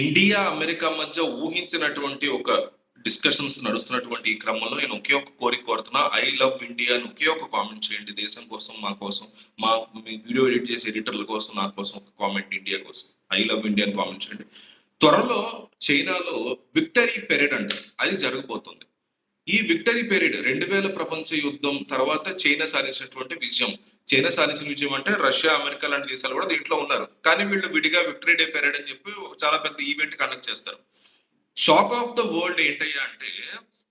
India America మధ్య ఊహించినటువంటి ఒక డిస్కషన్స్ నడుస్తున్నటువంటి ఈ క్రమంలో నేను ఒకే ఒక కోరిక కోరుతున్నా. ఐ లవ్ ఇండియా అని ఒకే ఒక కామెంట్ చేయండి. దేశం కోసం మా కోసం మా మీ వీడియో ఎడిట్ చేసే ఎడిటర్ల కోసం నా కోసం ఒక కామెంట్ ఇండియా కోసం. ఐ లవ్ ఇండియా అని కామెంట్ చేయండి. త్వరలో చైనాలో విక్టరీ పెరేడ్ అంటారు అది జరగబోతుంది. ఈ విక్టరీ పీరియడ్ రెండు వేల ప్రపంచ యుద్ధం తర్వాత చైనా సాధించినటువంటి విజయం. చైనా సాధించిన విజయం అంటే రష్యా అమెరికా లాంటి దేశాలు కూడా దీంట్లో ఉన్నారు. కానీ వీళ్ళు విడిగా విక్టరీ డే పీరియడ్ అని చెప్పి చాలా పెద్ద ఈవెంట్ కండక్ట్ చేస్తారు. షాక్ ఆఫ్ ద వరల్డ్ ఏంటయ్యా అంటే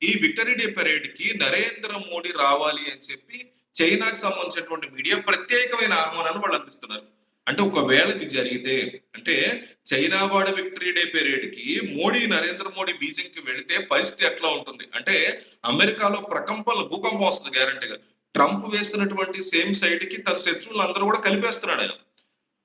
ఈ విక్టరీ డే పెరేడ్కి నరేంద్ర మోడీ రావాలి అని చెప్పి చైనాకి సంబంధించినటువంటి మీడియా ప్రత్యేకమైన ఆహ్వానాన్ని వాళ్ళు అందిస్తున్నారు. అంటే ఒకవేళ ఇది జరిగితే అంటే చైనా వాడ విక్టరీ డే పీరియడ్కి మోడీ నరేంద్ర మోడీ బీజింగ్కి వెళితే పరిస్థితి ఎట్లా ఉంటుంది? అంటే అమెరికాలో ప్రకంపన భూకంపం వస్తుంది గ్యారంటీగా ట్రంప్ వేస్తున్నటువంటి సేమ్ సైడ్కి తన శత్రువులు అందరూ కూడా కలిపేస్తున్నాడు ఆయన.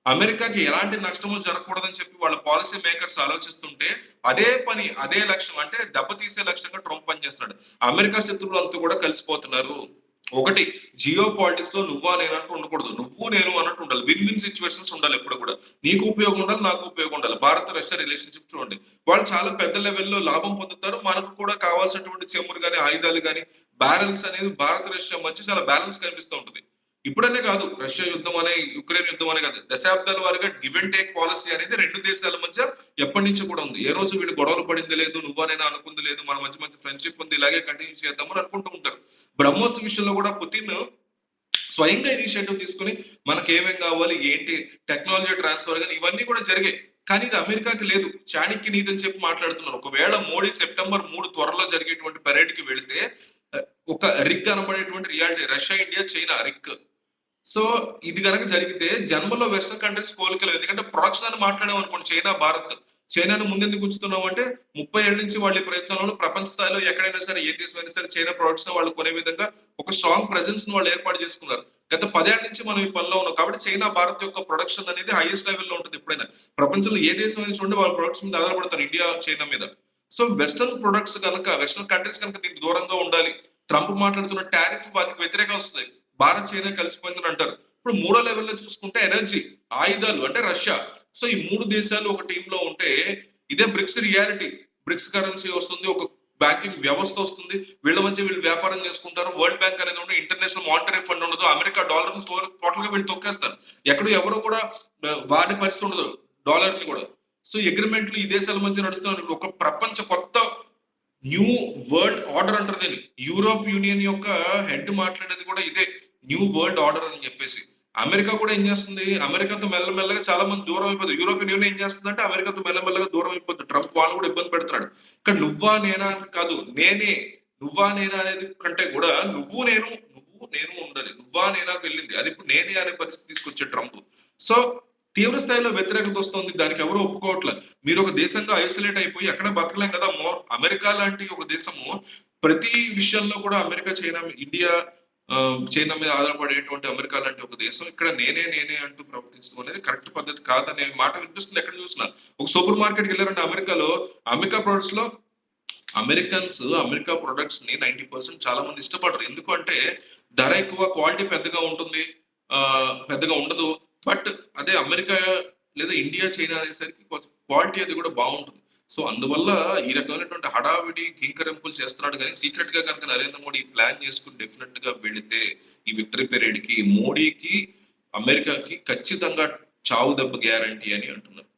అమెరికాకి ఎలాంటి నష్టము జరగకూడదని చెప్పి వాళ్ళ పాలసీ మేకర్స్ ఆలోచిస్తుంటే అదే పని అదే లక్ష్యం అంటే దెబ్బతీసే లక్ష్యంగా ట్రంప్ పనిచేస్తున్నాడు. అమెరికా శత్రువులు అంతా కూడా కలిసిపోతున్నారు. ఒకటి జియో పాలిటిక్స్లో నువ్వా నేను అంటూ ఉండకూడదు. నువ్వు నేను అన్నట్టు ఉండాలి. విన్ విన్ సిచ్యువేషన్స్ ఉండాలి ఎప్పుడు కూడా. నీకు ఉపయోగం ఉండాలి నాకు ఉపయోగం ఉండాలి. భారత రష్యా రిలేషన్షిప్ చూడండి. వాళ్ళు చాలా పెద్ద లెవెల్లో లాభం పొందుతారు. మనకు కూడా కావాల్సినటువంటి చెమురు కానీ ఆయుధాలు కానీ బ్యాలెన్స్ అనేది భారత రష్యా మధ్య చాలా బ్యాలెన్స్ కనిపిస్తూ ఉంటుంది. ఇప్పుడనే కాదు రష్యా యుద్ధం అనే యుక్రెయిన్ యుద్ధం అనే కాదు దశాబ్దాల వారిగా గివ్ అండ్ టేక్ పాలసీ అనేది రెండు దేశాల మధ్య ఎప్పటి నుంచి కూడా ఉంది. ఏ రోజు వీళ్ళు గొడవలు పడింది లేదు నువ్వనైనా అనుకుంది లేదు మన మధ్య మధ్య ఫ్రెండ్షిప్ ఉంది ఇలాగే కంటిన్యూ చేద్దామని అనుకుంటూ ఉంటారు. బ్రహ్మోస్ విషయంలో కూడా పుతిన్ స్వయంగా ఇనిషియేటివ్ తీసుకుని మనకి ఏమేం కావాలి ఏంటి టెక్నాలజీ ట్రాన్స్ఫర్ కానీ ఇవన్నీ కూడా జరిగాయి. కానీ ఇది అమెరికాకి లేదు. చాణిక్య నీతి అని చెప్పి మాట్లాడుతున్నారు. ఒకవేళ మోడీ సెప్టెంబర్ మూడు త్వరలో జరిగేటువంటి పెరేడ్కి వెళితే ఒక రిక్ అనబడేటువంటి reality Russia India China RIC so ఇది కనుక జరిగితే జన్మలో వెస్టర్న్ కంట్రీస్ కోలికలు ఎందుకంటే ప్రొడక్షన్ అని మాట్లాడాం అనుకోండి చైనా భారత్. చైనాను ముందెందుకు ఉంచుతున్నాం అంటే ముప్పై ఏళ్ళ నుంచి వాళ్ళ ప్రయత్నంలో ప్రపంచ స్థాయిలో ఎక్కడైనా సరే ఏ దేశం అయినా సరే చైనా ప్రొడక్ట్స్ వాళ్ళు కొనే విధంగా ఒక స్ట్రాంగ్ ప్రెజెన్స్ను వాళ్ళు ఏర్పాటు చేసుకున్నారు. గత పదేళ్ళ నుంచి మనం ఈ పనిలో ఉన్నాం. కాబట్టి చైనా భారత్ యొక్క ప్రొడక్షన్ అనేది హైయెస్ట్ లెవెల్లో ఉంటుంది ఎప్పుడైనా. ప్రపంచంలో ఏ దేశం అయినా చూడండి వాళ్ళ ప్రొడక్ట్స్ మీద ఆధారపడతారు ఇండియా చైనా మీద. సో వెస్టర్న్ ప్రొడక్ట్స్ కనుక వెస్టర్న్ కంట్రీస్ కనుక దీనికి దూరంగా ఉండాలి. ట్రంప్ మాట్లాడుతున్న టారిఫ్ వాటికి వ్యతిరేకంగా వస్తుంది. భారత్ చైనా కలిసిపోయిందని అంటారు. ఇప్పుడు మూడో లెవెల్లో చూసుకుంటే ఎనర్జీ ఆయుధాలు అంటే రష్యా. సో ఈ మూడు దేశాలు ఒక టీంలో ఉంటే ఇదే బ్రిక్స్ రియాలిటీ. బ్రిక్స్ కరెన్సీ వస్తుంది ఒక బ్యాంకింగ్ వ్యవస్థ వస్తుంది. వీళ్ళ మధ్య వీళ్ళు వ్యాపారం చేసుకుంటారు. వరల్డ్ బ్యాంక్ అనేది ఉండదు ఇంటర్నేషనల్ మానిటరీ ఫండ్ ఉండదు. అమెరికా డాలర్ టోటల్గా వీళ్ళు తొక్కేస్తారు. ఎక్కడ ఎవరు కూడా వాడే పరిస్థితి ఉండదు. డాలర్ని కూడా. సో అగ్రిమెంట్లు ఈ దేశాల మధ్య నడుస్తున్న ఒక ప్రపంచ కొత్త న్యూ వరల్డ్ ఆర్డర్ అంటారు దీన్ని. యూరోప్ యూనియన్ యొక్క హెడ్ మాట్లాడేది కూడా ఇదే. న్యూ వరల్డ్ ఆర్డర్ అని చెప్పేసి. అమెరికా కూడా ఏం చేస్తుంది? అమెరికాతో మెల్లమెల్లగా చాలా మంది దూరం అయిపోతుంది యూరోపియన్ యూనియన్ ఏం చేస్తుంది అంటే అమెరికాతో మెల్లమెల్లగా దూరం అయిపోతుంది. ట్రంప్ వాళ్ళు కూడా ఇబ్బంది పెడుతున్నాడు. ఇక్కడ నువ్వా నేనా కాదు నేనే. నువ్వా నేనా అనేది కంటే కూడా నువ్వు నేను నువ్వు నేను ఉండాలి. నువ్వా నేనా వెళ్ళింది. అది ఇప్పుడు నేనే అనే పరిస్థితి తీసుకొచ్చే ట్రంప్. సో తీవ్ర స్థాయిలో వ్యతిరేకత వస్తుంది. దానికి ఎవరు ఒప్పుకోవట్లేదు మీరు ఒక దేశంగా ఐసోలేట్ అయిపోయి ఎక్కడ బతకలేం కదా. మో అమెరికా లాంటి ఒక దేశము ప్రతి విషయంలో కూడా అమెరికా చైనా ఇండియా చైనా మీద ఆధారపడేటువంటి అమెరికా లాంటి ఒక దేశం ఇక్కడ నేనే నేనే అంటూ ప్రవర్తించడం అనేది కరెక్ట్ పద్ధతి కాదనే మాట వినిపిస్తుంది ఎక్కడ చూసినా. ఒక సూపర్ మార్కెట్కి వెళ్ళారంటే అమెరికాలో అమెరికా ప్రొడక్ట్స్లో అమెరికన్స్ అమెరికా ప్రొడక్ట్స్ని నైన్టీ పర్సెంట్ చాలా మంది ఇష్టపడరు. ఎందుకంటే ధర ఎక్కువ క్వాలిటీ పెద్దగా ఉంటుంది. పెద్దగా ఉండదు. బట్ అదే అమెరికా లేదా ఇండియా చైనా అనేసరికి క్వాలిటీ అది కూడా బాగుంటుంది. సో అందువల్ల ఈ రకమైనటువంటి హడావిడి కింకరింపులు చేస్తున్నాడు కానీ సీక్రెట్గా కనుక నరేంద్ర మోడీ ప్లాన్ చేసుకుని డెఫినెట్గా వెళితే ఈ విక్టరీ పీరియడ్కి మోడీకి అమెరికాకి ఖచ్చితంగా చావు దెబ్బ గ్యారంటీ అని అంటున్నారు.